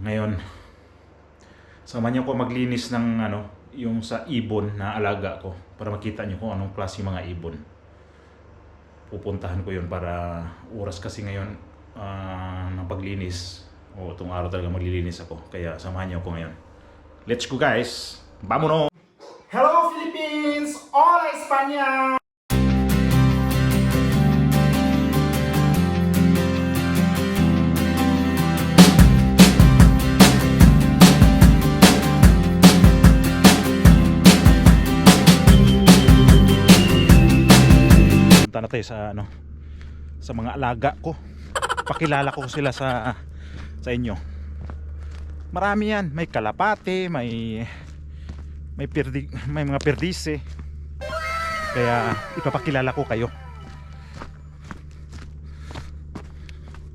Ngayon, sama niyo ko maglinis ng ano, yung sa ibon na alaga ko para makita niyo kung anong klase mga ibon. Pupuntahan ko yun para oras kasi ngayon ah, ng paglinis o itong araw talaga maglilinis ako. Kaya samahan niyo ako ngayon. Let's go guys! Vámonos! Hello Philippines! Hola España! Tayo sa ano sa mga alaga ko. Pakilala ko sila sa sa inyo. Marami yan, may kalapate, may may perdi, may mga perdise. Kaya ipapakilala ko kayo.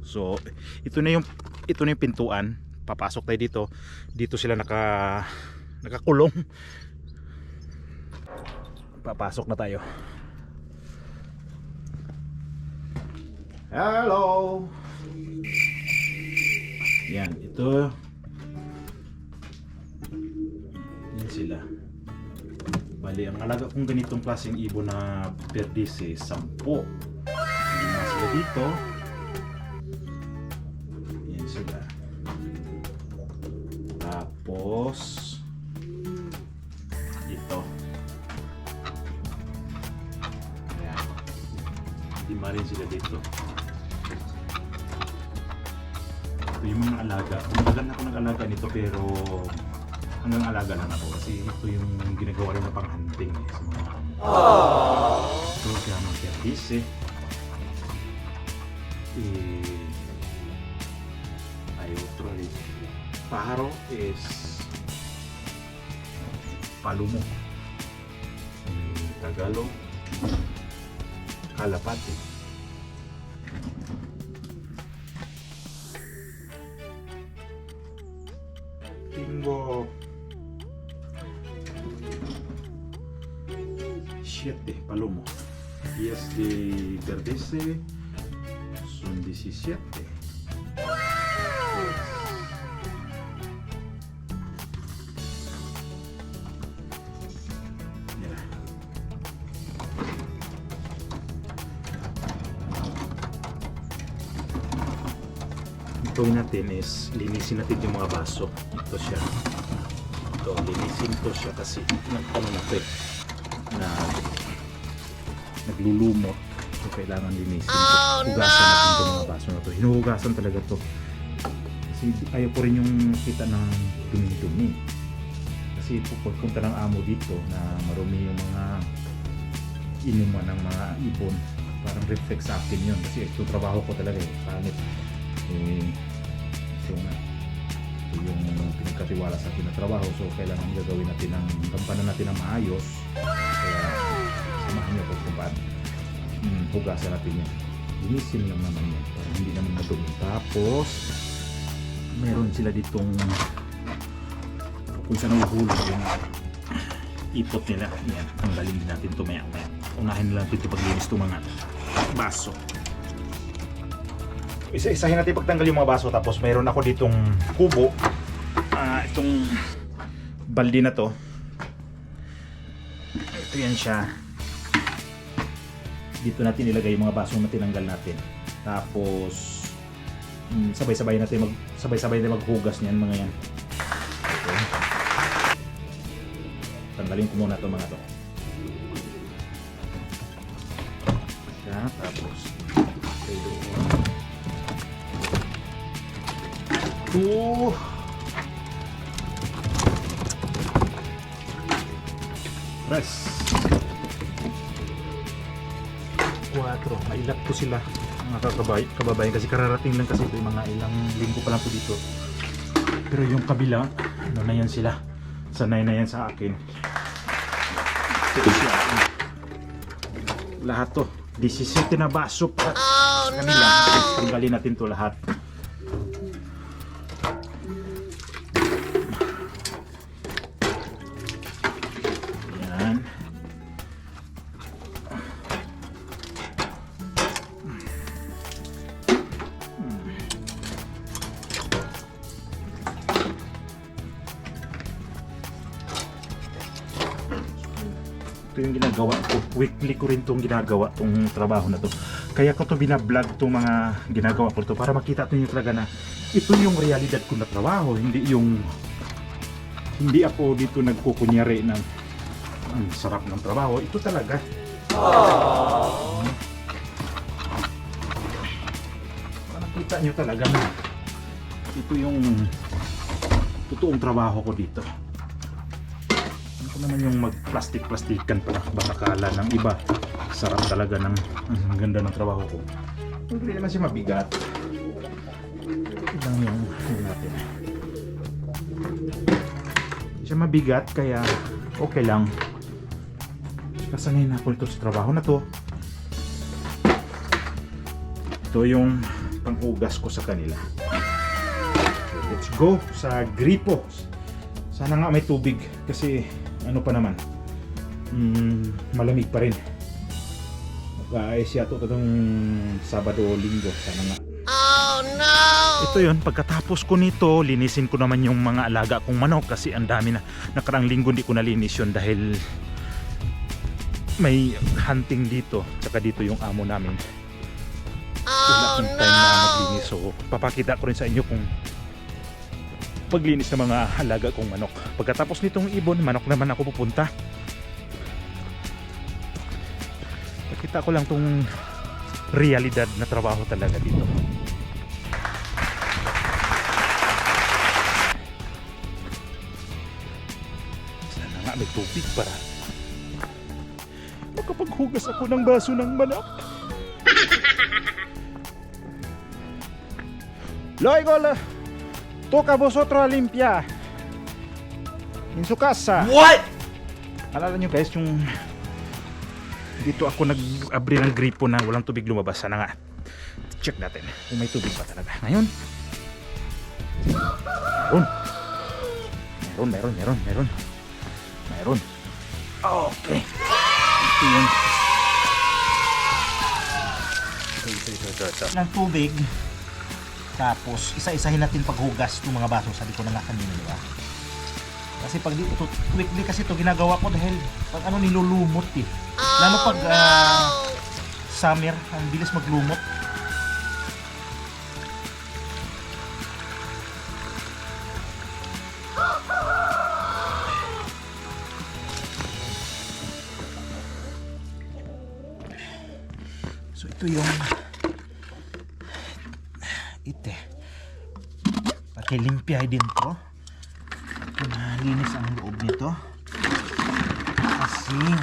So, ito na yung ito na yung pintuan. Papasok tayo dito. Dito sila naka nakakulong. Papasok na tayo. Hello. Yan, ito. Yan sila. Bali, ang alaga kong ganitong klaseng ibon na perdise, sampo. Hindi na sila dito. Yan sila. Tapos, ito. Yan. Lima rin sila dito. Yung mga alaga. Umagan ako nag-alaga nito pero hanggang alaga lang ako kasi ito yung ginagawa rin na pang-hunting eh, sa mga Ito kaya mga eh. Eh, hay otro ahí. Pájaro es palumo. Tagalog, kalapate. 15, son 17. gagawin natin is linisin natin yung mga baso. Ito siya. Ito, linisin ko siya kasi nagtanong natin eh, na naglulumot kailangan linisin. Oh, Hugasan natin itong mga baso na to. Hinuhugasan talaga to. Kasi ayaw ko rin yung kita ng dumi-dumi. Kasi pupunta ng amo dito na marumi yung mga inuman ng mga ibon. Parang reflex sa akin yun. Kasi ito trabaho ko talaga eh. Pangit. Eh, so nga. Ito yung pinagkatiwala sa akin na trabaho. So kailangan gagawin natin ng gampanan natin ng maayos. Kaya samahan niyo ko kung paano hugasan natin yan. Linisin lang naman yan para hindi naman madumi. Tapos, meron sila ditong kung saan nahuhulog yung ipot nila. Yan, tanggalin din natin ito maya maya. Unahin na natin ito paglinis itong mga baso. Isa-isahin natin pagtanggal yung mga baso tapos mayroon ako ditong kubo. Ah, itong baldi na to. Ito yan siya dito natin ilagay yung mga basong na tinanggal natin. Tapos mm, sabay-sabay natin mag sabay-sabay natin maghugas niyan mga yan. Okay. Tanggalin ko muna 'to mga to. Siya, tapos okay, doon. Two. Press. 4. Mailap ko sila mga kakabay, kababayan kasi kararating lang kasi ito yung mga ilang linggo pa lang po dito. Pero yung kabila, ano na yan sila. Sanay na yan sa akin. Lahat to. 17 na baso pa sa kanila. Tanggalin natin to lahat. Ko rin itong ginagawa, itong trabaho na to. Kaya ko to binablog itong mga ginagawa ko to para makita nyo talaga na ito yung realidad ko na trabaho, hindi yung hindi ako dito nagkukunyari ng ang sarap ng trabaho. Ito talaga. Para Nakita nyo talaga na ito yung totoong trabaho ko dito. Ko naman yung mag-plastic-plastikan para batakala ng iba. Sarap talaga ng ang ganda ng trabaho ko. Hindi naman siya mabigat. Ito lang yung natin. Hindi siya mabigat kaya okay lang. Kasanay na ako ito sa trabaho na to. Ito yung panghugas ko sa kanila. Let's go sa gripo. Sana nga may tubig kasi ano pa naman. Mm, malamig pa rin. Mag-aayos yata ito itong Sabado o Linggo. Sana nga. Oh no! Ito yon pagkatapos ko nito, linisin ko naman yung mga alaga kong manok kasi ang dami na nakarang linggo hindi ko nalinis yun dahil may hunting dito tsaka dito yung amo namin wala Oh akong time na no! maglinis so papakita ko rin sa inyo kung paglinis ng mga alaga kong manok pagkatapos nitong ibon manok naman ako pupunta. Pakita ko lang tong realidad na trabaho talaga dito. Sana nga may tubig para makapaghugas ako ng baso ng manok. Luego toca vosotros a limpiar en su casa. What? Alala nyo guys, yung dito ako nag-abri ng gripo na walang tubig lumabas. Sana nga. Check natin kung may tubig pa talaga. Ngayon. Meron. Meron, meron, meron, meron. Meron. Okay. Ito yung... Ito, ito, ito, ito, ito. ng tubig. Tapos, isa-isahin natin paghugas ng mga baso. Sabi ko na nga kanina, di ba? Kasi pag dito, quickly kasi ito ginagawa ko dahil pag ano nilulumot eh. Lalo pag Oh no! summer, ang bilis maglumot. So ito yung ite. Pakilimpyay din to. Malinis ang loob nito. Kasing.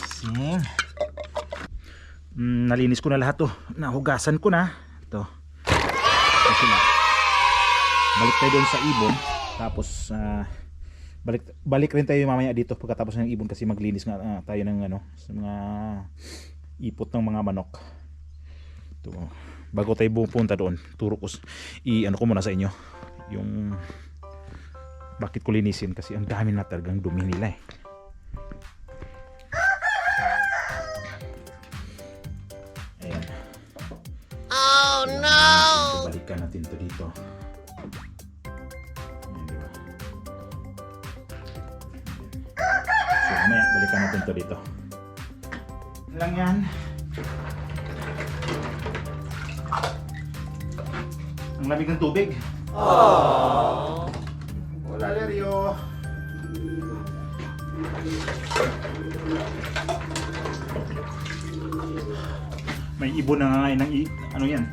Kasing. Mm, nalinis ko na lahat to. Nahugasan ko na. Ito. Ito na. Balik tayo doon sa ibon. Tapos, ah, balik, balik rin tayo mamaya dito pagkatapos ng ibon kasi maglinis nga ah, tayo ng ano, sa mga ipot ng mga manok. Ito. Bago tayo pupunta doon, turo ko, i ano ko muna sa inyo. Yung bakit ko linisin kasi ang dami na talagang dumi nila eh. Ayan. Oh no! So, balikan natin to dito. Ayan, di ba? So, mamaya, balikan natin to dito. Lang yan. Ang lamig ng tubig. Wala, Lerio. May ibon na nga ngayon ng i- ano yan,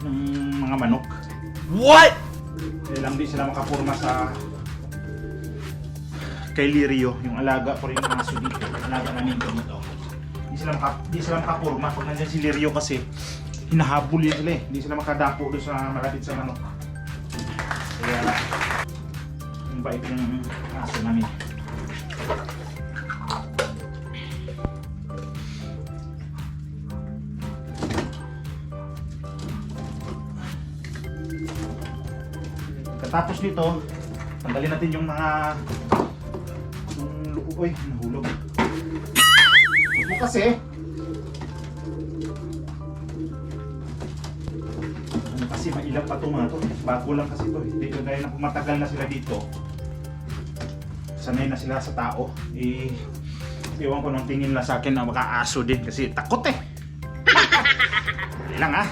ng mga manok. What? Kaya lang di sila makapurma sa kay Lirio, yung alaga ko rin yung aso dito. Alaga namin dito. Di sila, maka, di sila makapurma. Pag nandyan si Lirio kasi, hinahabol yun sila eh. Di sila makadapo doon sa malapit sa manok. Kaya, bait yung aso namin. Katapos nito, tanggalin natin yung mga yung loob, oy, nahulog. Mo kasi. Ano kasi mailang pa ito mga to. Bago lang kasi ito. Hindi ko gaya na kung matagal na sila dito. Sanay na sila sa tao. Eh, iwan ko nung tingin lang sa akin na makaaso din kasi takot eh. Lang ah.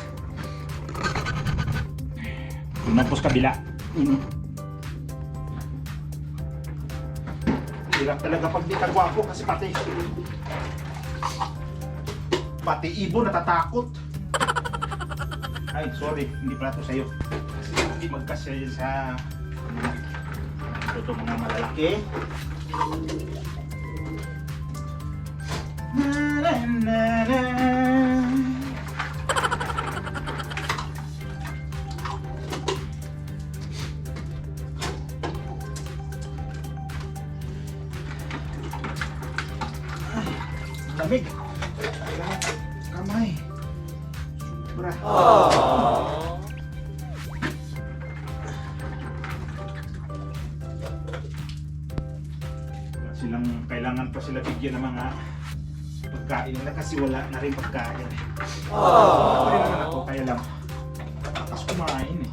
Sa kabila. Mm. Hirap talaga pag di kagwapo kasi pati pati ibon natatakot. Ay, sorry, hindi pala to sa'yo. Kasi hindi magkasya sa ito mga malalaki. Na, na, na, na. Wala na rin pagkain. Ako rin naman ako, kaya lang tapos kumain eh.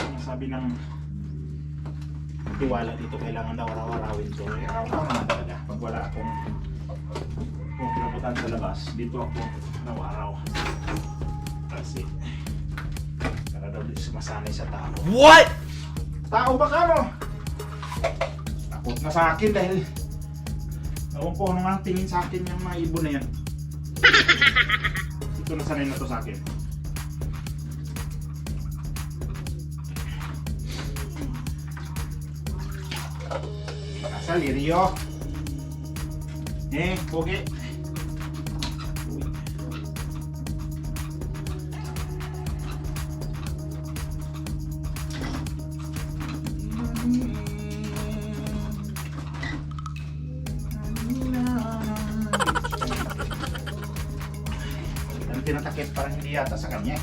Ang sabi ng tiwala dito kailangan daw araw-arawin so eh, araw-araw naman talaga pag wala akong kung pinaputan sa labas dito ako araw-araw kasi para daw di sumasanay sa tao What? Tao ba ka mo? Takot na sa akin dahil Ewan ko ano nga tingin sa akin yung mga ibon na yan. Ito na sanay na to sa akin. Kasal, Lirio. Eh, pogi. Ang tinatakip parang hindi yata sa kanya.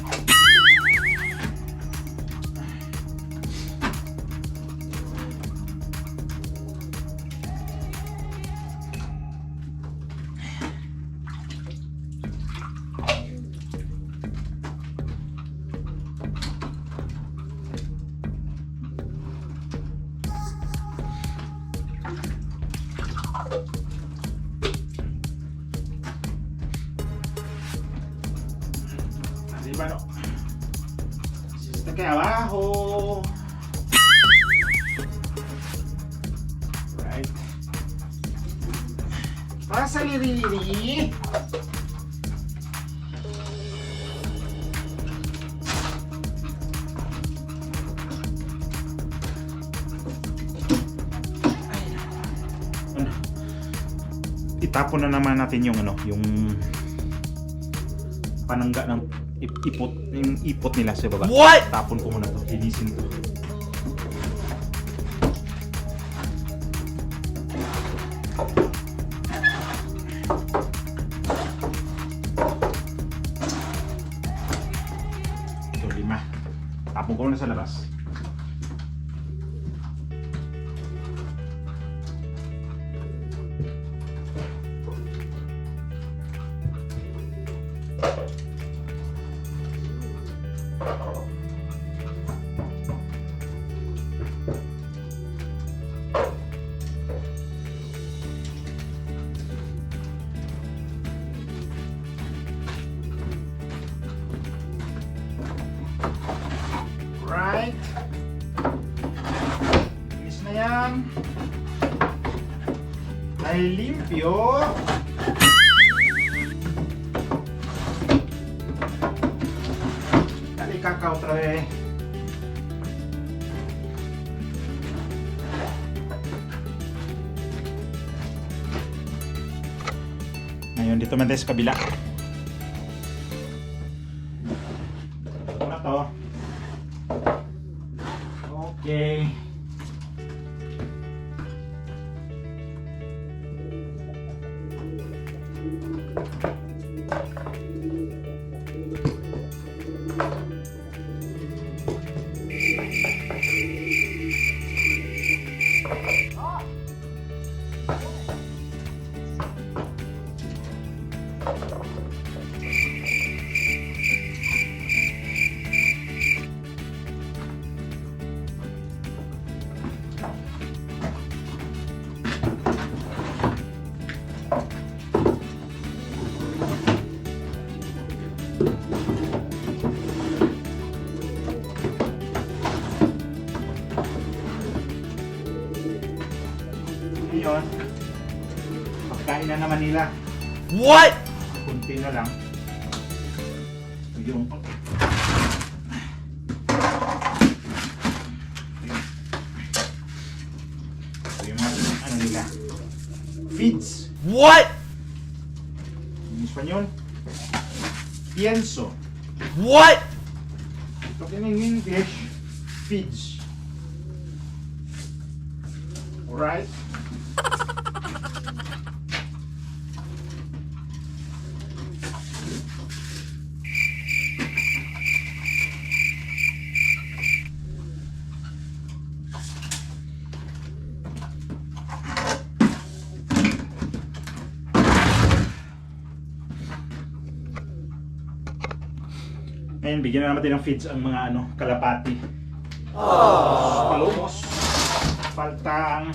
Itapon na naman natin yung ano, yung panangga ng ip- ipot, yung ipot nila sa baba. What? Tapon ko muna to, linisin to. Ay limpyo. Dali kakao otra vez. Ngayon dito tayo sa kabila. What? Kunti na lang. Yung... Yung mga ano nila. Feeds. What? In Espanyol. Pienso. What? Pag in English, feeds. Alright? Bigyan na natin ng feeds ang mga ano, kalapati. Palumos. Faltang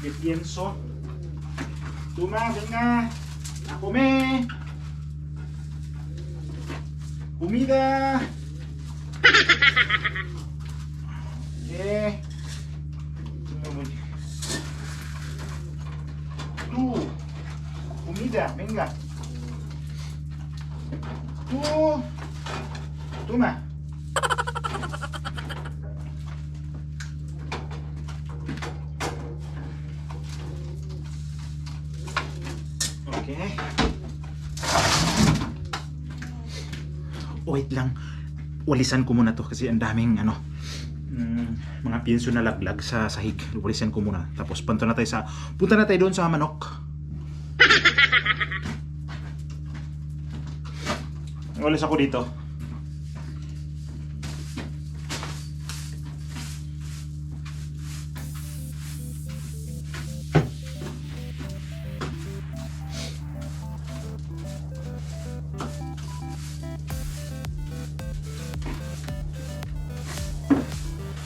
de pienso. Tuma, venga. A comer. Comida. Eh. Tú. Comida, venga. Tú. Toma. Okay. Wait lang. Walisan ko muna to kasi ang daming ano mm, mga pienso na laglag sa sahig. Walisan ko muna. Tapos punta na tayo sa punta na tayo doon sa manok. Walis ako dito.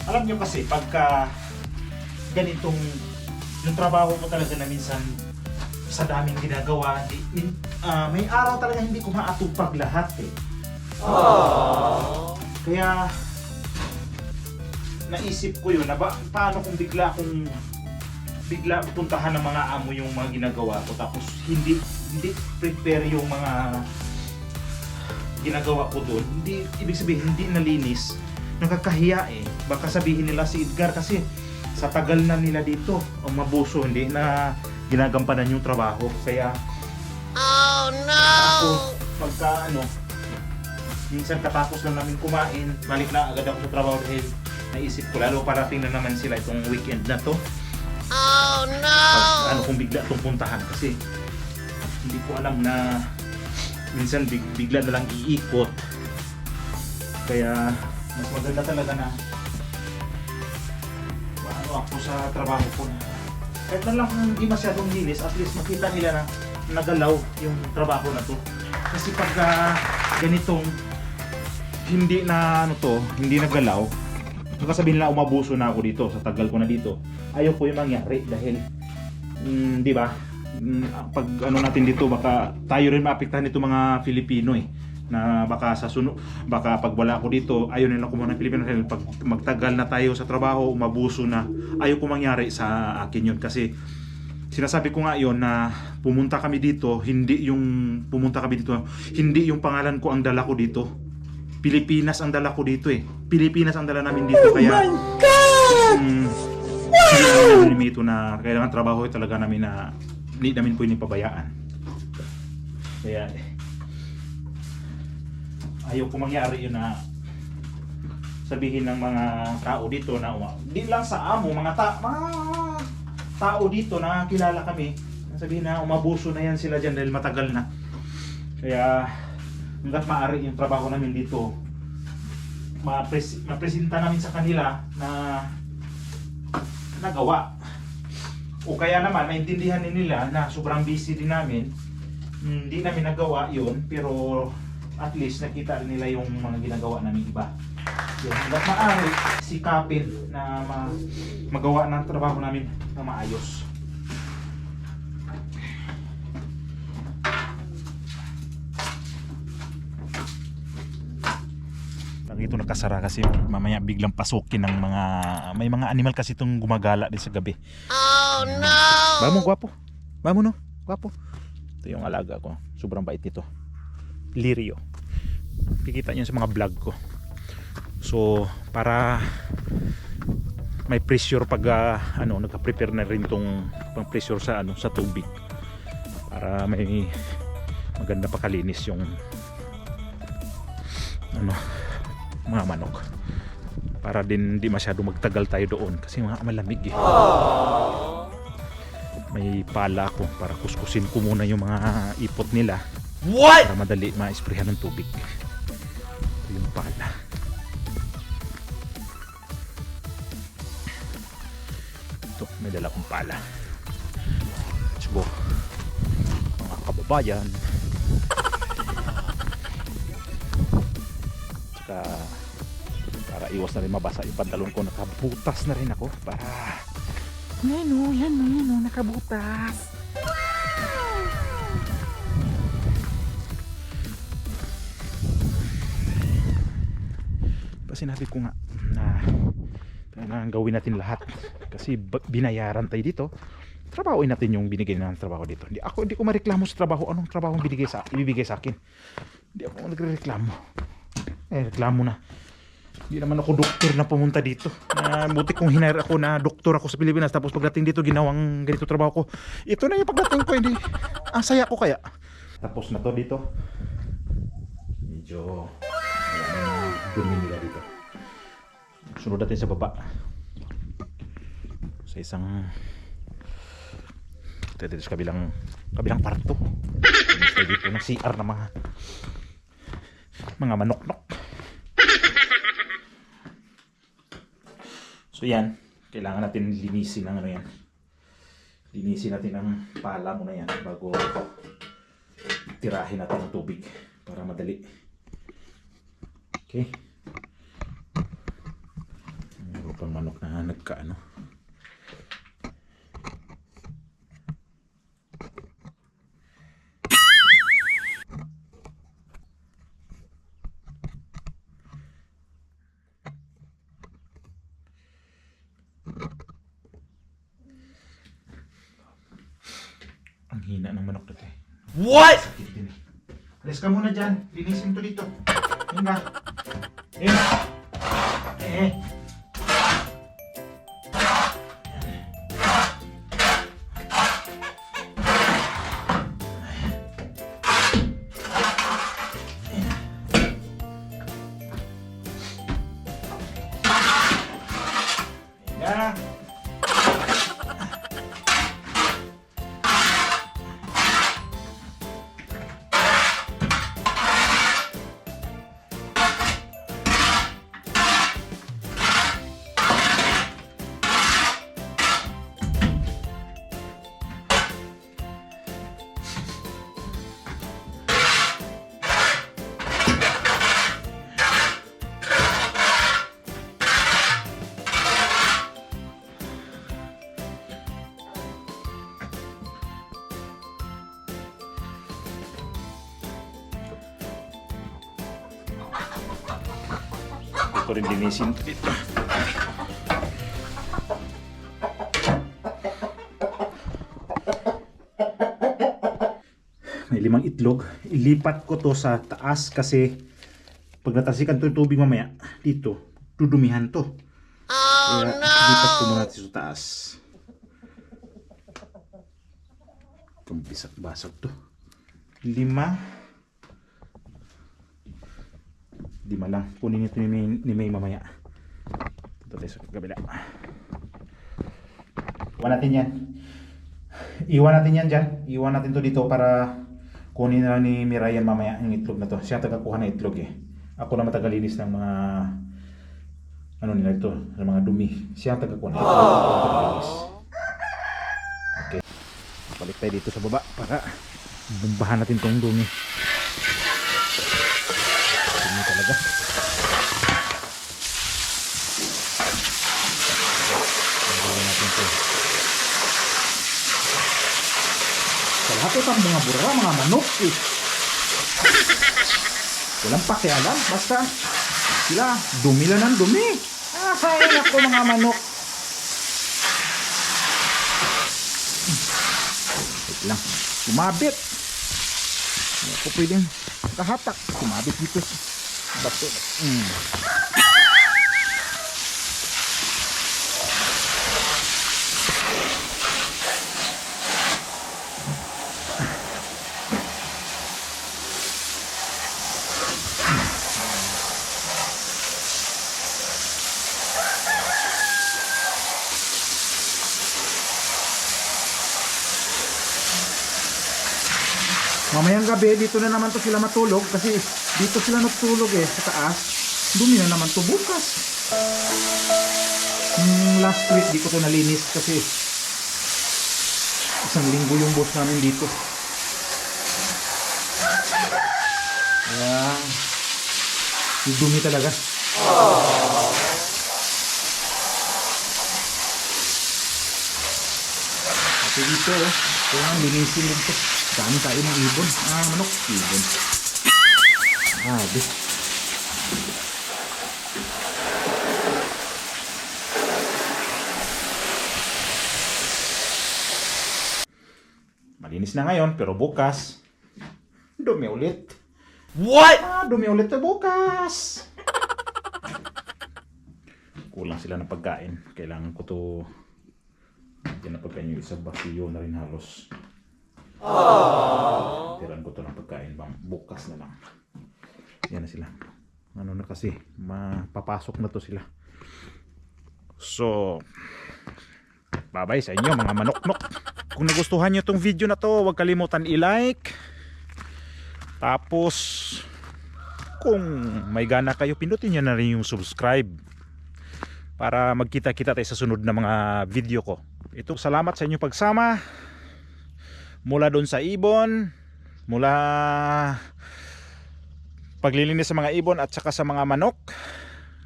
Alam nyo kasi, pagka ganitong yung trabaho ko talaga na minsan sa daming ginagawa, di, ah, may araw talaga hindi ko maatupag lahat eh. Kaya naisip ko yun na ba, paano kung bigla kung bigla puntahan ng mga amo yung mga ginagawa ko tapos hindi hindi prepare yung mga ginagawa ko doon. Hindi ibig sabihin hindi nalinis. Nakakahiya eh. Baka sabihin nila si Edgar kasi sa tagal na nila dito ang mabuso hindi na ginagampanan yung trabaho. Kaya No! pagka ano, minsan katapos lang namin kumain, balik na agad ako sa trabaho dahil naisip ko, lalo parating na naman sila itong weekend na to. Oh Pag, ano no! kung bigla itong puntahan kasi hindi ko alam na minsan big, bigla na lang iikot. Kaya mas maganda talaga na ano ako sa trabaho ko na kahit man lang hindi masyadong linis, at least makita nila na nagalaw yung trabaho na to. Kasi pag ah, ganitong hindi na ano to, hindi nagalaw, baka sabihin nila umabuso na ako dito sa tagal ko na dito. Ayaw ko yung mangyari dahil mm, di ba? Mm, pag ano natin dito baka tayo rin maapektahan nito mga Filipino eh na baka sa suno baka pag wala ako dito ayaw nila kumuha ng Pilipino dahil pag magtagal na tayo sa trabaho umabuso na ayaw ko mangyari sa akin yun kasi sinasabi ko nga yon na pumunta kami dito hindi yung pumunta kami dito hindi yung pangalan ko ang dala ko dito. Pilipinas ang dala ko dito eh. Pilipinas ang dala namin dito kaya mm, hindi namin limito na kailangan trabaho talaga namin na hindi namin pwedeng pabayaan. Kaya ayaw ko mangyari yun na sabihin ng mga tao dito na di lang sa amo mga ta mga tao dito na kilala kami sabihin na umabuso na yan sila dyan dahil matagal na. Kaya hanggat maaari yung trabaho namin dito mapres mapresenta namin sa kanila na nagawa. O kaya naman maintindihan din nila na sobrang busy din namin. Hindi namin nagawa yun pero at least nakita rin nila yung mga ginagawa namin iba yun hanggat maaari sikapin na ma magawa ng trabaho namin na maayos ito nakasara kasi mamaya biglang pasukin ng mga may mga animal kasi itong gumagala din sa gabi. Oh no! Ba mo gwapo? Vamo no, gwapo. Ito yung alaga ko. Sobrang bait nito. Lirio. Kikita niyo sa mga vlog ko. So, para may pressure pag ah, ano, nagka-prepare na rin tong pang pressure sa ano sa tubig. Para may maganda pa kalinis yung ano mga manok para din di masyado magtagal tayo doon kasi mga malamig eh may pala ako para kuskusin ko muna yung mga ipot nila What? para madali ma-sprayhan ng tubig yung pala. Ito may dala kong pala. Let's go. Mga kababayan. Tsaka para iwas na rin mabasa yung pantalon ko nakabutas na rin ako. Para yan o yan o yan o nakabutas sinabi ko nga na kailangan gawin natin lahat. Kasi binayaran tayo dito. Trabahoin natin yung binigay ng trabaho dito. Hindi ako hindi ko mareklamo sa trabaho. Anong trabaho ang binigay sa ibibigay sa akin? Hindi ako nagrereklamo. Eh reklamo na. Hindi naman ako doktor na pumunta dito. Na buti kung hinire ako na doktor ako sa Pilipinas. Tapos pagdating dito ginawang ganito trabaho ko. Ito na yung pagdating ko hindi. Ang saya ko kaya. Tapos na to dito. Medyo na dumi nila dito sunod natin sa baba. Sa isang ito dito sa kabilang kabilang parto Ito dito ng CR na mga mga manok-nok. So yan. Kailangan natin linisin ang ano yan. Linisin natin ang pala muna yan bago tirahin natin ang tubig para madali. Okay pang manok na nagkaano ang hina ng manok dito eh What? sakit din eh. Alis ka muna dyan. Linisin to dito. Yun na eh eh Rin linisin to dito. May limang itlog. Ilipat ko to sa taas kasi pag natasikan to yung tubig mamaya, dito, dudumihan to. Oh Kaya no! lipat ko muna sa taas. Itong bisak-basag to. Lima. Lima lang. Kunin ito ni May, ni May mamaya. Ito tayo sa kabila. Iwan natin yan. Iwan natin yan dyan. Iwan natin to dito para kunin na ni Mirayan mamaya yung itlog na to. Siya tagakuha ng itlog eh. Ako na matagalinis ng mga ano nila ito, ng mga dumi. Siya tagakuha tagalinis. Okay. Balik tayo dito sa baba para bumbahan natin tong dumi. Talaga. Sa lahat ito ang mga burra, mga manok eh. Walang pakialam, basta sila dumi lang ng dumi. Ah, ay nako mga manok. Wait lang. Sumabit. Hindi ako pwedeng kahatak. Sumabit dito. Sa Bato. Mm. Mamayang gabi, dito na naman to sila matulog kasi dito sila natulog eh, sa taas. Dumi na naman to bukas. Hmm, last week di ko to nalinis kasi isang linggo yung boss namin dito. Kaya, yung dumi talaga. Kasi dito, oh, kaya linisin din to. Dami tayo ng ibon. Ah, manok. Ibon. Ah, di. Malinis na ngayon, pero bukas, dumi ulit. What? Ah, dumi ulit na bukas. Kulang sila ng pagkain. Kailangan ko to Yan na pagkain yung isang basiyo na rin halos. Tiran ko to ng pagkain bang bukas na lang. Yan na sila. Ano na kasi, mapapasok na to sila. So, bye-bye sa inyo mga manok-nok. Kung nagustuhan nyo tong video na to, huwag kalimutan i-like. Tapos, kung may gana kayo, pindutin nyo na rin yung subscribe para magkita-kita tayo sa sunod na mga video ko. Ito, salamat sa inyong pagsama. Mula doon sa ibon, mula paglilinis sa mga ibon at saka sa mga manok.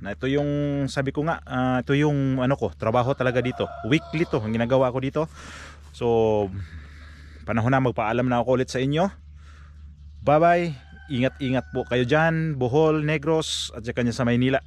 Na ito yung sabi ko nga, ah, ito yung ano ko, trabaho talaga dito. Weekly to, ang ginagawa ko dito. So, panahon na magpaalam na ako ulit sa inyo. Bye-bye. Ingat-ingat po kayo dyan. Bohol, Negros, at saka sa Maynila.